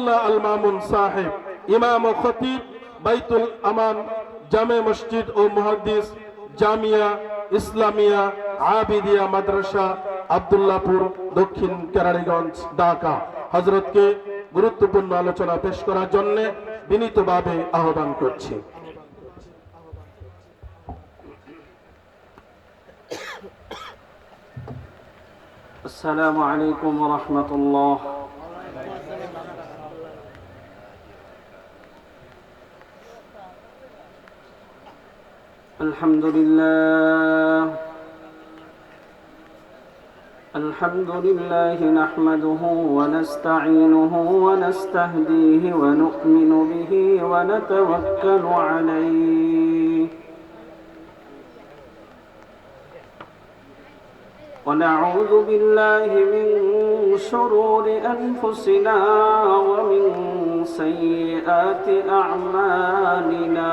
মোল্লা আল মামুন সাহেব, ইমাম ও খতিব, বাইতুল আমান, জামে মসজিদ ও মহাদিস জামিয়া, ইসলামিয়া, আবিদিয়া মাদ্রাসা আবদুল্লাপুর দক্ষিণ কেরানীগঞ্জ, ঢাকা। হজরতকে গুরুত্বপূর্ণ আলোচনা পেশ করার জন্য বিনীতভাবে আহ্বান করছি। আসসালামু আলাইকুম রহমতুল্লাহ। الحمد لله. الحمد لله نحمده ونستعينه ونستهديه ونؤمن به ونتوكل عليه. ونعوذ بالله من شرور أنفسنا ومن سيئات أعمالنا.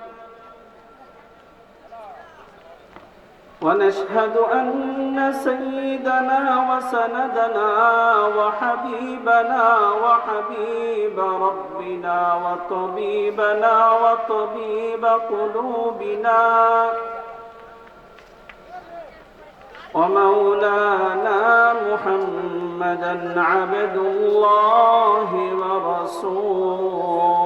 ونشهد أن سيدنا وسندنا وحبيبنا وحبيب ربنا وطبيبنا وطبيب قلوبنا ومولانا محمدا عبد الله ورسوله.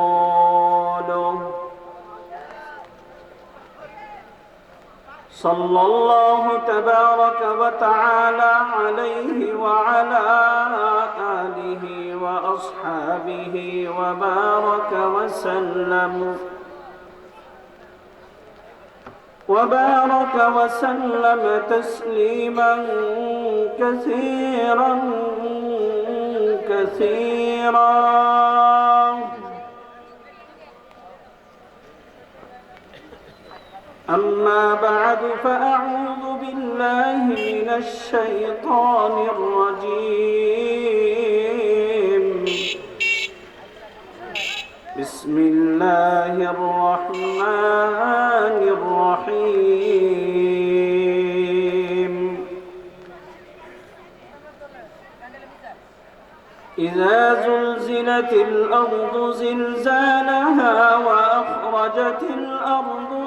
صلى الله تبارك وتعالى عليه وعلى آله وأصحابه وبارك وسلم. وبارك وسلم تسليما كثيرا كثيرا. أما بعد فأعوذ بالله من الشيطان الرجيم. بسم الله الرحمن الرحيم. إذا زلزلت الأرض زلزالها وأخرجت الأرض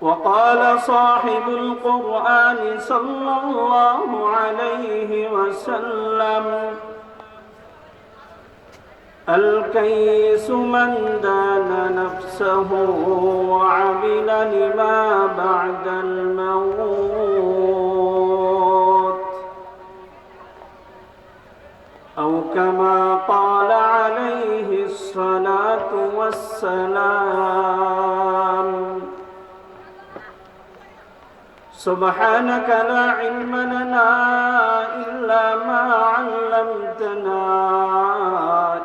وقال صاحب القرآن صلى الله عليه وسلم الكيس من دان نفسه وعمل لما بعد الموت أو كما قال عليه الصلاة والسلام. سبحانك لا علم لنا إلا ما علمتنا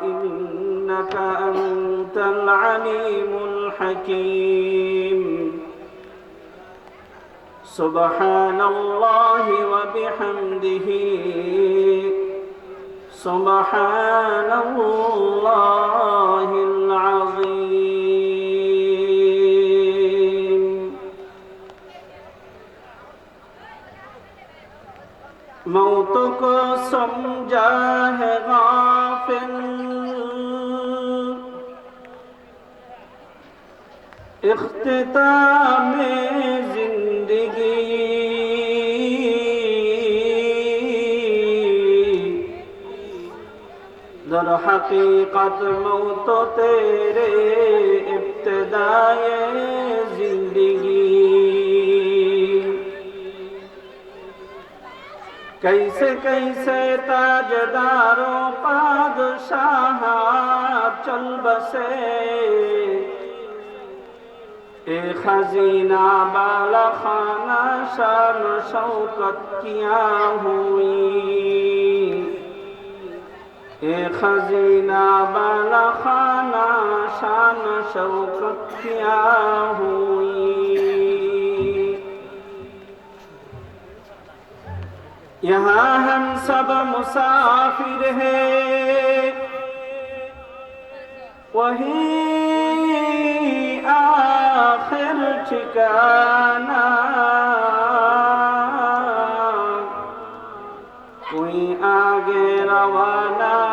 إنك أنت العليم الحكيم. سبحان الله وبحمده. سبحان الله العظيم. मौत को समझा है गाफिल इख्तिताम जिंदगी दर हकीकत मौत तेरे इब्तदाए जिंदगी कैसे कैसे ताजदारों पादशाह चल बसे ए खजीना बाला खाना शान शौकत किया हुई ए खजीना बाला खाना शान शौकत किया हुई यहाँ हम सब मुसाफिर हैं वही आखिर ठिकाना कोई आगे रवाना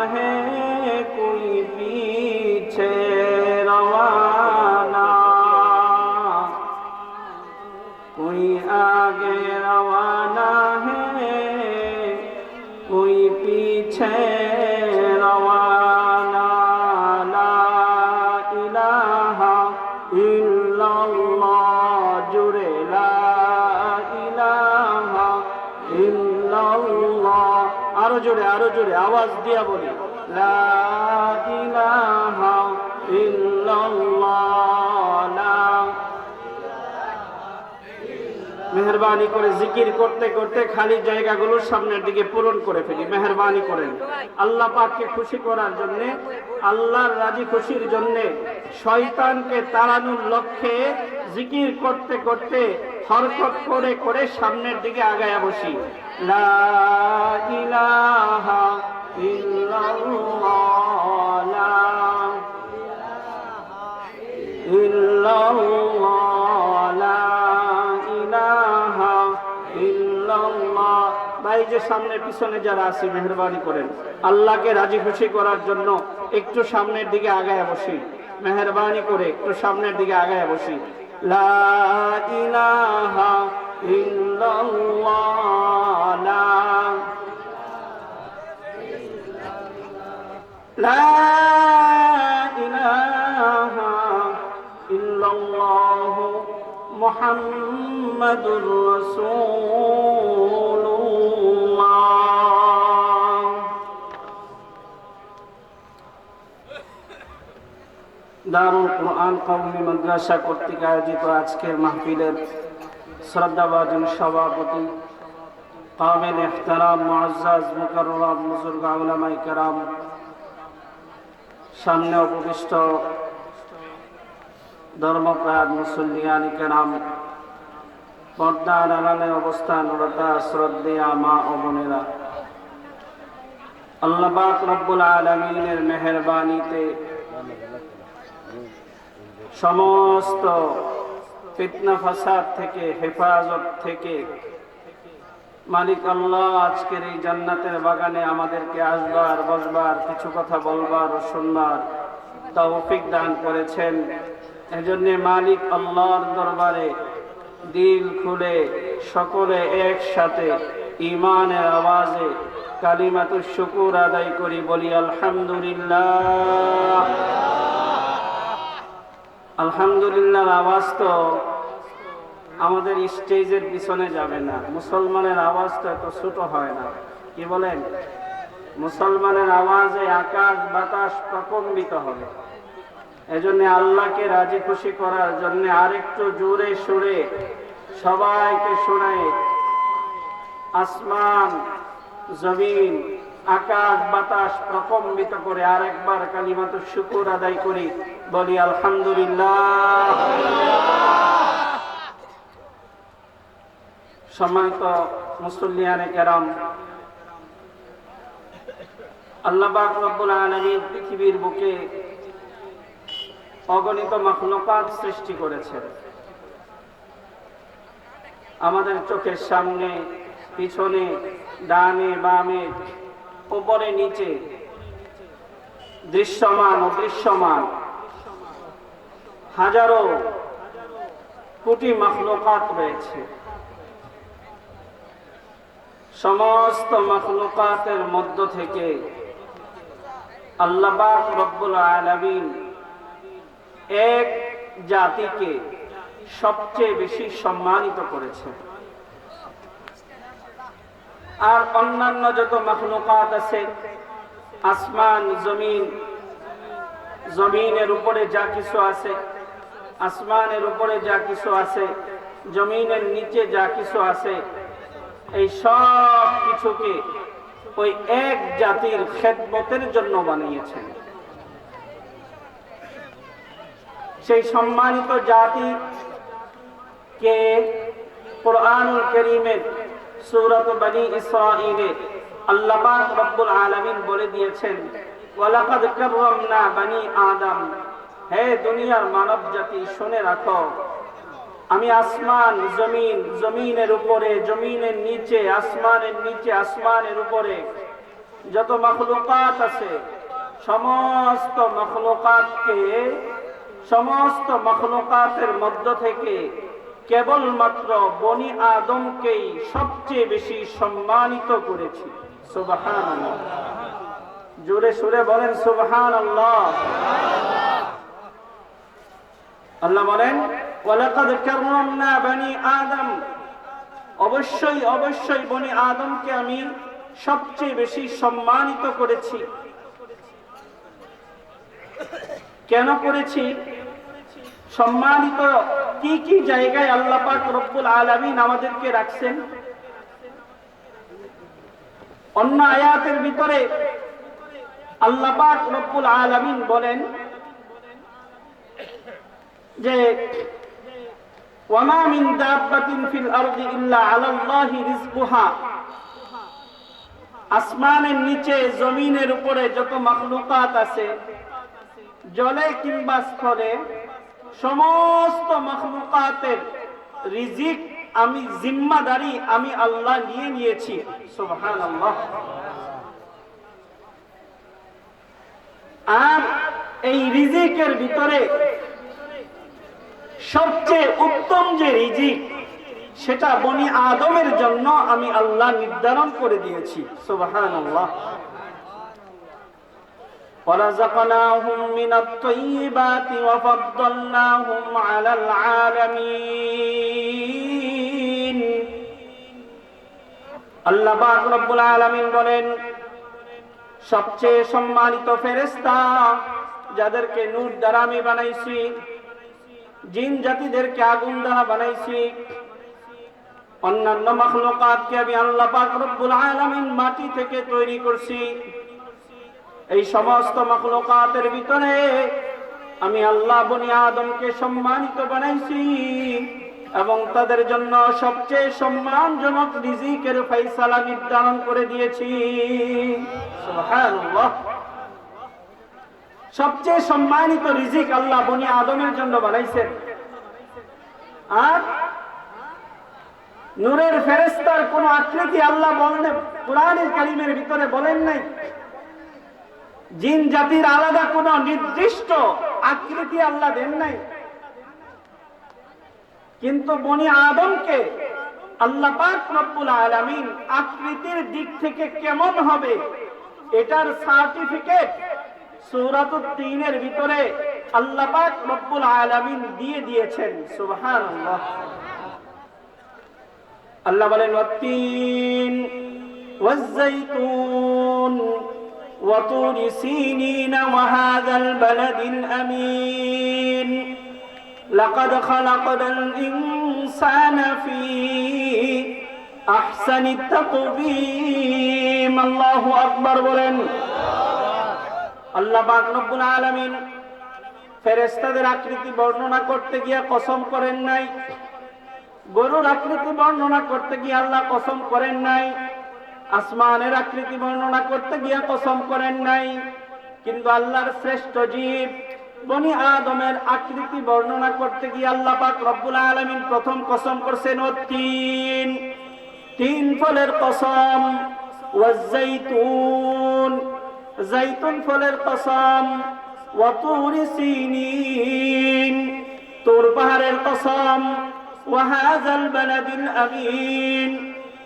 মেহরবানি করে জিকির করতে করতে খালি জায়গাগুলোর সামনের দিকে পূরণ করে ফেলি। মেহরবানি করেন। আল্লাহ পাককে খুশি করার জন্য, আল্লাহর রাজি খুশির জন্য শয়তানকে তাড়ানোর লক্ষ্যে জিকির করতে করতে হরকত করে করে সামনের দিকে আগায় বসি। লা ইলাহা ইল্লাল্লাহ। সামনে পিছনে যারা আছে মেহরবানি করেন, আল্লাহকে রাজি খুশি করার জন্য একটু সামনের দিকে আগায় বসি মেহরবানি করে, একটু সামনের দিকে আগায় বসি। লা লা محمد رسول الله দারুল কোরআন কওমি মাদ্রাসা কর্তৃক আয়োজিত আজকের মাহফিলের শ্রদ্ধাভাজন সভাপতি কামেল এহতারাম মুআজ্জাজ মুকাররম বুজুর্গ উলামায়ে কেরাম সামনে উপবিষ্ট ধর্মপ্রাণ মুসল্লিয়ানি কেরাম পর্দার আড়ালে অবস্থানরতা শ্রদ্ধেয়া মা ও বোনেরা। আল্লাহ পাক রব্বুল আলমিনের মেহরবানিতে সমস্ত ফিতনা ফাসাদ থেকে হেফাজত থেকে মালিক আল্লাহ আজকের এই জান্নাতের বাগানে আমাদেরকে আসবার, বসবার, কিছু কথা বলবার ও শুনবার তৌফিক দান করেছেন। এজন্য মালিক আল্লাহর দরবারে দিল খুলে সকলে একসাথে ইমানের আওয়াজে কালিমাতু শুকুর আদায় করি, বলি আলহামদুলিল্লাহ। আলহামদুলিল্লাহর আওয়াজ তো আমাদের স্টেজের পিছনে যাবে না, মুসলমানের আওয়াজ তো এত ছোট হয় না। কি বলেন? মুসলমানের আওয়াজে আকাশ বাতাস প্রকম্বিত হবে। এজন্য আল্লাহকে রাজি খুশি করার জন্য আরেকটু জোরে সুরে সবাইকে শোনায় আসমান, জমিন, আকাশ, বাতাস প্রকম্বিত করে আরেকবার কালিমাত শুকুর আদায় করি। বলি, আলহামদুলিল্লাহ। সম্মানিত মুসল্লিয়ানে কেরাম, আল্লাহ রব্বুল আলামিন পৃথিবীর বুকে অগণিত মখলুকাত সৃষ্টি করেছেন আমাদের চোখের সামনে, পিছনে, ডানে, বামে, উপরে, নিচে, দৃশ্যমান, অদৃশ্যমান, হাজারো কোটি মখলুকাত রয়েছে। সমস্ত মখলুকাতের মধ্য থেকে আল্লাহ রব্বুল আলামিন এক জাতিকে সবচেয়ে বেশি সম্মানিত করেছে। আর অন্যান্য যত মখলুকাত আছে, আসমান, জমিন, জমিনের উপরে যা কিছু আছে, আসমানের উপরে যা কিছু আছে, জমিনের নিচে যা কিছু আছে, এই সব কিছুকে ওই এক জাতির খেদমতের জন্য বানিয়েছেন। সেই সম্মানিত জাতি কে কোরআনুল করিমের বনি রব্বুল বলে দিয়েছেন, ওয়ালাকাদ বনি আদম। হে দুনিয়ার মানব জাতি শুনে রাখো। আমি আসমান, জমিন, জমিনের উপরে, জমিনের নিচে, আসমানের নিচে, আসমানের উপরে যত মখলুকাত আছে, সমস্ত মখলুকাতকে সমস্ত মখলুকাতের মধ্য থেকে কেবলমাত্র বনি আদমকেই সবচেয়ে বেশি সম্মানিত করেছি। সুবহান জোরে সুরে বলেন সুবহান আল্লাহ আল্লাহ বলেন, ওয়ালাকাদ কাররামনা বনি আদম। অবশ্যই অবশ্যই বনি আদমকে আমি সবচেয়ে বেশি সম্মানিত করেছি। কেন করেছি? সম্মানিত কি কি জায়গায় আল্লাহ পাক রব্বুল আলামিন আমাদেরকে রাখছেন? অন্য আয়াতের ভিতরে আল্লাহ পাক রব্বুল আলামিন বলেন যে, ওয়ামা মিন দাব্বাতিন ফিল আরদি ইল্লা আলাল্লাহি রিজকুহা আসমানের নিচে, জমিনের উপরে যত মাখলুকাত আছে জলে কিংবা স্থলে সমস্ত মখলুকাতের রিজিক আমি জিম্মাদারি আমি আল্লাহ নিয়ে নিয়েছি। আল্লাহ আর এই রিজিকের ভিতরে সবচেয়ে উত্তম যে রিজিক, সেটা বনি আদমের জন্য আমি আল্লাহ নির্ধারণ করে দিয়েছি। সুবহান আল্লাহ ورزقناهم من الطيبات وفضلناهم على العالمين আল্লাহ পাক রব্বুল আলামিন বলেন সবচেয়ে সম্মানিত ফেরেশতা যাদেরকে নূর দ্বারা আমি বানাইছি জিন জাতিদেরকে আগুন দ্বারা বানাইছি অন্যান্য মখলুকাতকে আমি আল্লাহ পাক রব্বুল আলামিন মাটি থেকে তৈরি করছি এই সমস্ত মখলুকাতের ভিতরে আমি আল্লাহ বনি আদমকে সম্মানিত বানাইছি এবং তাদের জন্য সবচেয়ে সম্মানজনক রিজিকের ফয়সালা নির্ধারণ করে দিয়েছি। সবচেয়ে সম্মানিত রিজিক আল্লাহ বনি আদমের জন্য বানাইছেন। আর নূরের ফেরেস্তার কোন আকৃতি আল্লাহ বলেন কোরআনের কালিমের ভিতরে বলেন নাই। জিন জাতির আলাদা কোন নির্দিষ্ট আকৃতি আল্লাহ দেন নাই। কিন্তু বনি আদমকে আল্লাহ পাক রব্বুল আলামিন আকৃতির দিক থেকে কেমন হবে, এটার সার্টিফিকেট সূরাতুত তিনের ভিতরে আল্লাহ পাক রব্বুল আলামিন দিয়ে দিয়েছেন। সুবহানাল্লাহ। আল্লাহ বলেন ওয়াত্তিন ওয়াজ্জাইতুন وطور سينين وهذا البلد الأمين لقد خلقنا الإنسان في أحسن التقويم الله أكبر বলেন আল্লাহ পাক রব্বুল আলামিন ফেরেশতাদের আকৃতি বর্ণনা করতে গিয়ে কসম করেন নাই গরুর আকৃতি বর্ণনা করতে গিয়ে আল্লাহ কসম করেন নাই আসমানের আকৃতি বর্ণনা করতে গিয়া কসম করেন নাই। কিন্তু আল্লাহর শ্রেষ্ঠ জীব, বনি আদমের আকৃতি বর্ণনা করতে গিয়ে আল্লাহ পাক রব্বুল আলামিন প্রথম কসম করছেন ও তিন তিন ফলের কসম ওয়াজাইতুন জাইতুন ফলের কসম ওয়াতুর তোর পাহাড়ের কসম ওয়াহাজাল বালাদিল আমিন।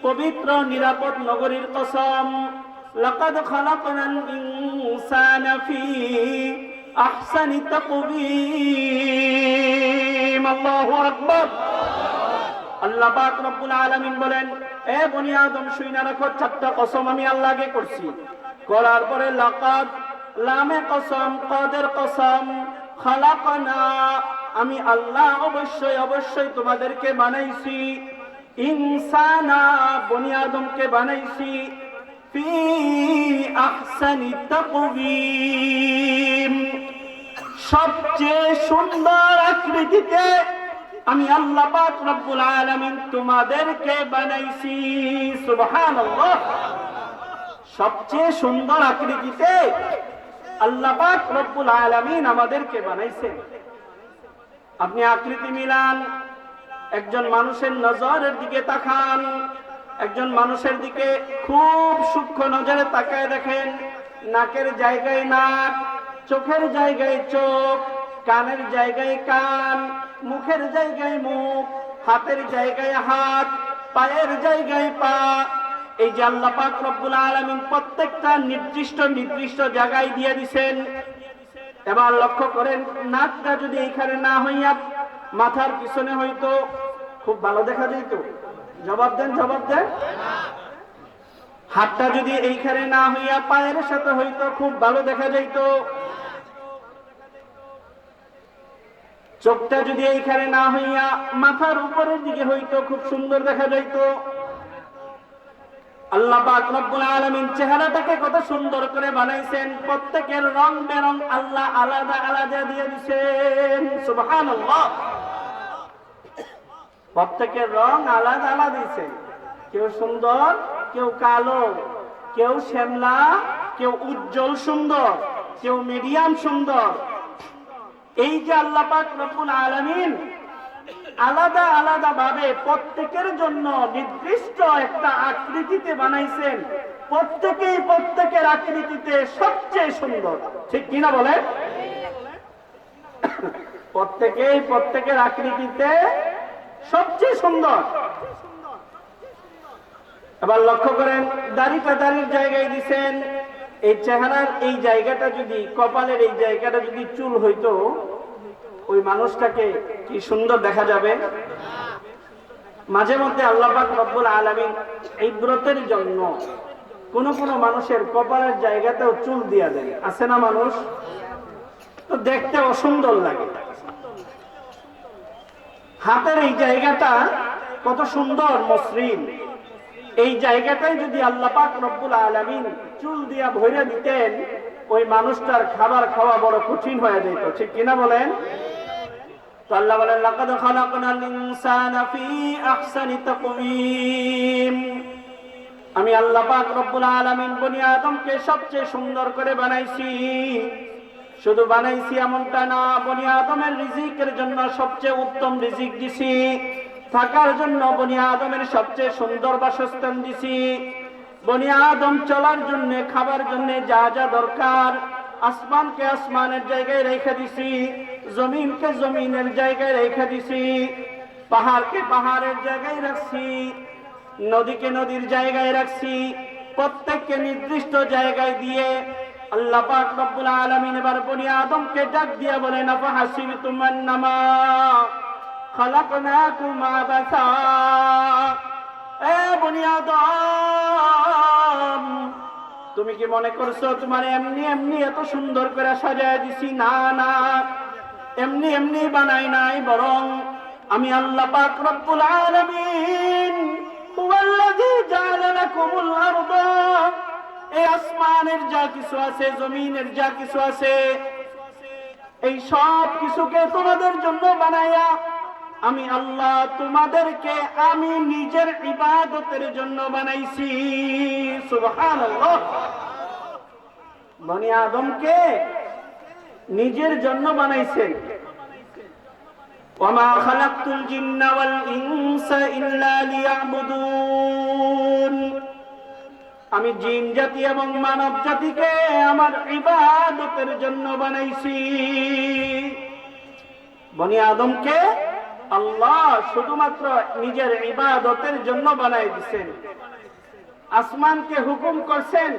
পবিত্র নিরাপদ নগরীর কসম, লাকাদ খালাকনাল ইনসানা ফি আহসানি তাকবীম। আল্লাহু আকবার। আল্লাহ পাক রব্বুল আলামিন বলেন, এ বনি আদম শুইনা রাখো, চারটা কসম আমি আল্লাহকে করছি। করার পরে, লাকাদ লামে কসম, কদের কসম? খালাকানা, আমি আল্লাহ অবশ্যই অবশ্যই তোমাদেরকে বানাইছি। ইনসানা, বনি আদমকে বানাইছি, ফি সবচেয়ে সুন্দর আকৃতিতে আমি আল্লাহ পাক রব্বুল আলামিন তোমাদেরকে বানাইছি, সুবহানাল্লাহ। সবচেয়ে সুন্দর আকৃতিতে আল্লাহ পাক রব্বুল আলামিন আমাদেরকে বানাইছেন। আপনি আকৃতি মিলান একজন মানুষের নজরের দিকে তাকান, একজন মানুষের দিকে খুব সূক্ষ্ম নজরে তাকায় দেখেন, নাকের জায়গায় নাক, চোখের জায়গায় চোখ, কানের জায়গায় কান, মুখের জায়গায় মুখ, হাতের জায়গায় হাত, পায়ের জায়গায় পা। এই যে আল্লাহ পাক আলামিন প্রত্যেকটা নির্দিষ্ট নির্দিষ্ট জায়গায় দিয়ে দিছেন। এবার লক্ষ্য করেন, নাকটা যদি এখানে না হইয়া মাথার পিছনে হইতো খুব ভালো দেখা যেত। জবাব দেন জবাব দেন। হাতটা যদি এইখানে না হইয়া পায়ের সাথে হইতো খুব ভালো দেখা যাইত। চোখটা যদি এইখানে না হইয়া মাথার উপরের দিকে হইতো খুব সুন্দর দেখা যাইতো। আল্লাহ পাক রব্বুল আলামিন চেহারাটাকে কত সুন্দর করে বানাইছেন। প্রত্যেকের রং বেরং আল্লাহ আলাদা আলাদা দিয়ে দিয়েছেন সুবহানাল্লাহ। প্রত্যেকের রং আলাদা আলাদা দিয়েছেন কেউ সুন্দর কেউ কালো কেউ শ্যামলা কেউ উজ্জ্বল সুন্দর কেউ মিডিয়াম সুন্দর। এই যে আল্লাহ পাক রব্বুল আলামিন আলাদা আলাদা ভাবে প্রত্যেকের জন্য নির্দিষ্ট একটা আকৃতিতে বানাইছেন প্রত্যেকেই প্রত্যেকের আকৃতিতে সবচেয়ে সুন্দর। ঠিক কিনা বলে? প্রত্যেকেই প্রত্যেকের আকৃতিতে সবচেয়ে সুন্দর। এবার লক্ষ্য করেন, দাড়িটা দাড়ির জায়গায় দিছেন। এই চেহারার এই জায়গাটা যদি, কপালের এই জায়গাটা যদি চুল হইতো, ওই মানুষটাকে কি সুন্দর দেখা যাবে? মাঝে মধ্যে আল্লাহ পাক রব্বুল আলামিন এই ব্রতের জন্য কোন কোন মানুষের কপালের জায়গাতেও চুল দিয়া দেয় আছে না মানুষ? তো দেখতে অসুন্দর লাগে। হাতের এই জায়গাটা কত সুন্দর মসৃণ। এই জায়গাটাই যদি আল্লাহ পাক রব্বুল আলামিন চুল দিয়া ভরে দিতেন, ওই মানুষটার খাবার খাওয়া বড় কঠিন হয়ে যেত। ঠিক কিনা বলেন? বলেন আমি আল্লাহ পাক রব্বুল আলামিন বনি আদমকে সবচেয়ে সুন্দর করে বানাইছি। শুধু বানাইছি এমনটা না, বনি আদমের রিজিকের জন্য সবচেয়ে উত্তম রিজিক দিছি। থাকার জন্য বনি আদমের সবচেয়ে সুন্দর বাসস্থান দিছি। বনি আদম চলার জন্য, খাবার জন্য যা যা দরকার, আসমানকে আসমানের জায়গায় রেখে দিছি, জমিনকে জমিনের জায়গায় রেখে দিছি, পাহাড়কে পাহাড়ের জায়গায় রাখছি, নদীকে নদীর জায়গায় রাখছি, প্রত্যেককে নির্দিষ্ট জায়গায় দিয়ে আল্লাহ পাক রব্বুল আলামিন এবার বনি আদমকে ডাক দিয়া বলেন আফা হাসিবতুম আন্নামা খালাকনাকুম আবাসা। এ বনি আদম, তুমি কি মনে করছ তোমার এমনি এমনি এত সুন্দর করে সাজায় দিছি? না না, এমনি এমনি বানাই নাই, বরং আমি আল্লাহ পাক রব্বুল আলামিন হুয়াল্লাযী জাআলা লাকুমুল আরদা। এই আসমানের যা কিছু আছে, জমিনের যা কিছু আছে, এই সব কিছুকে তোমাদের জন্য বানায়া আমি আল্লাহ তোমাদেরকে আমি নিজের ইবাদতের জন্য বানাইছি। বনি আদমকে নিজের জন্য বানাইছেন। খালাকতুল জিন্না ওয়াল ইনসা ইল্লা লিয়াবুদুন। আমি জিন জাতি এবং মানব জাতিকে আমার ইবাদতের জন্য বানাইছি। বনি আদমকে আল্লাহ শুধুমাত্র নিজের ইবাদতের জন্য বানাই দিছেন। আসমানকে হুকুম করছেন,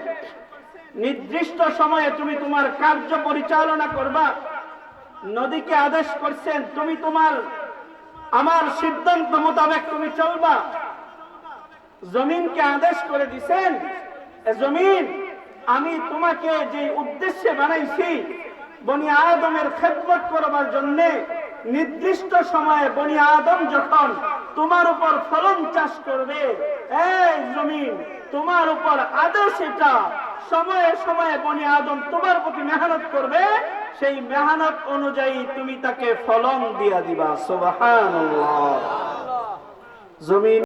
নির্দিষ্ট সময়ে তুমি তোমার কার্য পরিচালনা করবা। নদীকে আদেশ করছেন, তুমি তোমার, আমার সিদ্ধান্ত মোতাবেক তুমি চলবা। জমিনকে আদেশ করে দিছেন জমিন, আমি তোমাকে যে উদ্দেশ্যে বানাইছি, বনি আদমের খেদমত করবার জন্য নির্দিষ্ট সময়ে বনি আদম যখন তোমার উপর ফলন চাষ করবে, এই জমিন তোমার উপর আদেশ এটা সময়ে সময়ে বনি আদম তোমার প্রতি মেহনত করবে, সেই মেহনত অনুযায়ী তুমি তাকে ফলন দিয়া দিবা, সুবহানাল্লাহ। জমিন